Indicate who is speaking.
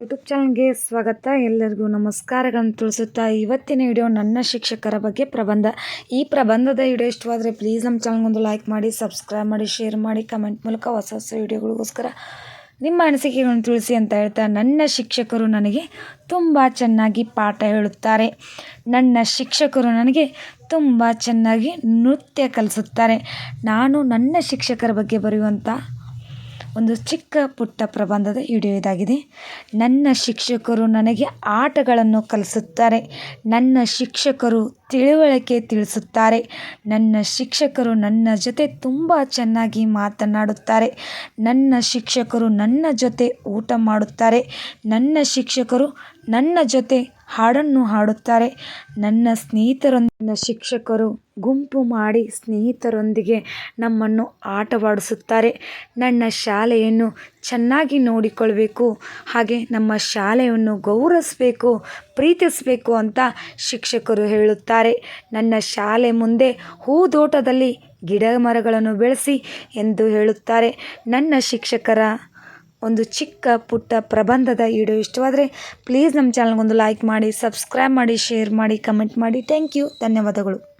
Speaker 1: YouTube ಚಾನಲ್ಗೆ ಸ್ವಾಗತ. ಎಲ್ಲರಿಗೂ ನಮಸ್ಕಾರಗಳನ್ನು ತಿಳಿಸುತ್ತಾ ಇವತ್ತಿನ ವಿಡಿಯೋ ನನ್ನ ಶಿಕ್ಷಕರ ಬಗ್ಗೆ ಪ್ರಬಂಧ. ಈ ಪ್ರಬಂಧದ ವಿಡಿಯೋ ಇಷ್ಟವಾದರೆ ಪ್ಲೀಸ್ ನಮ್ಮ ಚಾನಲ್ಗೊಂದು ಲೈಕ್ ಮಾಡಿ ಸಬ್ಸ್ಕ್ರೈಬ್ ಮಾಡಿ ಶೇರ್ ಮಾಡಿ ಕಮೆಂಟ್ ಮೂಲಕ ಹೊಸ ಹೊಸ ವಿಡಿಯೋಗಳಿಗೋಸ್ಕರ ನಿಮ್ಮ ಅನಿಸಿಕೆಗಳನ್ನು ತಿಳಿಸಿ ಅಂತ ಹೇಳ್ತಾ ನನ್ನ ಶಿಕ್ಷಕರು ನನಗೆ ತುಂಬ ಚೆನ್ನಾಗಿ ಪಾಠ ಹೇಳುತ್ತಾರೆ. ನನ್ನ ಶಿಕ್ಷಕರು ನನಗೆ ತುಂಬ ಚೆನ್ನಾಗಿ ನೃತ್ಯ ಕಲಿಸುತ್ತಾರೆ. ನಾನು ನನ್ನ ಶಿಕ್ಷಕರ ಬಗ್ಗೆ ಬರೆಯುವಂಥ ಒಂದು ಚಿಕ್ಕ ಪುಟ್ಟ ಪ್ರಬಂಧದ ವಿಡಿಯೋ ಇದಾಗಿದೆ. ನನ್ನ ಶಿಕ್ಷಕರು ನನಗೆ ಆಟಗಳನ್ನು ಕಲಿಸುತ್ತಾರೆ. ನನ್ನ ಶಿಕ್ಷಕರು ತಿಳುವಳಿಕೆ ತಿಳಿಸುತ್ತಾರೆ. ನನ್ನ ಶಿಕ್ಷಕರು ನನ್ನ ಜೊತೆ ತುಂಬ ಚೆನ್ನಾಗಿ ಮಾತನಾಡುತ್ತಾರೆ. ನನ್ನ ಶಿಕ್ಷಕರು ನನ್ನ ಜೊತೆ ಊಟ ಮಾಡುತ್ತಾರೆ. ನನ್ನ ಶಿಕ್ಷಕರು ನನ್ನ ಜೊತೆ ಹಾಡನ್ನು ಹಾಡುತ್ತಾರೆ. ನನ್ನ ಸ್ನೇಹಿತರೊಂದಿನ ಶಿಕ್ಷಕರು ಗುಂಪು ಮಾಡಿ ಸ್ನೇಹಿತರೊಂದಿಗೆ ನಮ್ಮನ್ನು ಆಟವಾಡಿಸುತ್ತಾರೆ. ನನ್ನ ಶಾಲೆಯನ್ನು ಚೆನ್ನಾಗಿ ನೋಡಿಕೊಳ್ಬೇಕು, ಹಾಗೆ ನಮ್ಮ ಶಾಲೆಯನ್ನು ಗೌರವಿಸಬೇಕು, ಪ್ರೀತಿಸಬೇಕು ಅಂತ ಶಿಕ್ಷಕರು ಹೇಳುತ್ತಾರೆ. ನನ್ನ ಶಾಲೆ ಮುಂದೆ ಹೂದೋಟದಲ್ಲಿ ಗಿಡ ಮರಗಳನ್ನು ಬೆಳೆಸಿ ಎಂದು ಹೇಳುತ್ತಾರೆ. ನನ್ನ ಶಿಕ್ಷಕರ ಒಂದು ಚಿಕ್ಕ ಪುಟ್ಟ ಪ್ರಬಂಧದ ವಿಡಿಯೋ ಇಷ್ಟವಾದರೆ ಪ್ಲೀಸ್ ನಮ್ಮ ಚಾನಲ್ಗೊಂದು ಲೈಕ್ ಮಾಡಿ ಸಬ್ಸ್ಕ್ರೈಬ್ ಮಾಡಿ ಶೇರ್ ಮಾಡಿ ಕಮೆಂಟ್ ಮಾಡಿ. ಥ್ಯಾಂಕ್ ಯು ಧನ್ಯವಾದಗಳು.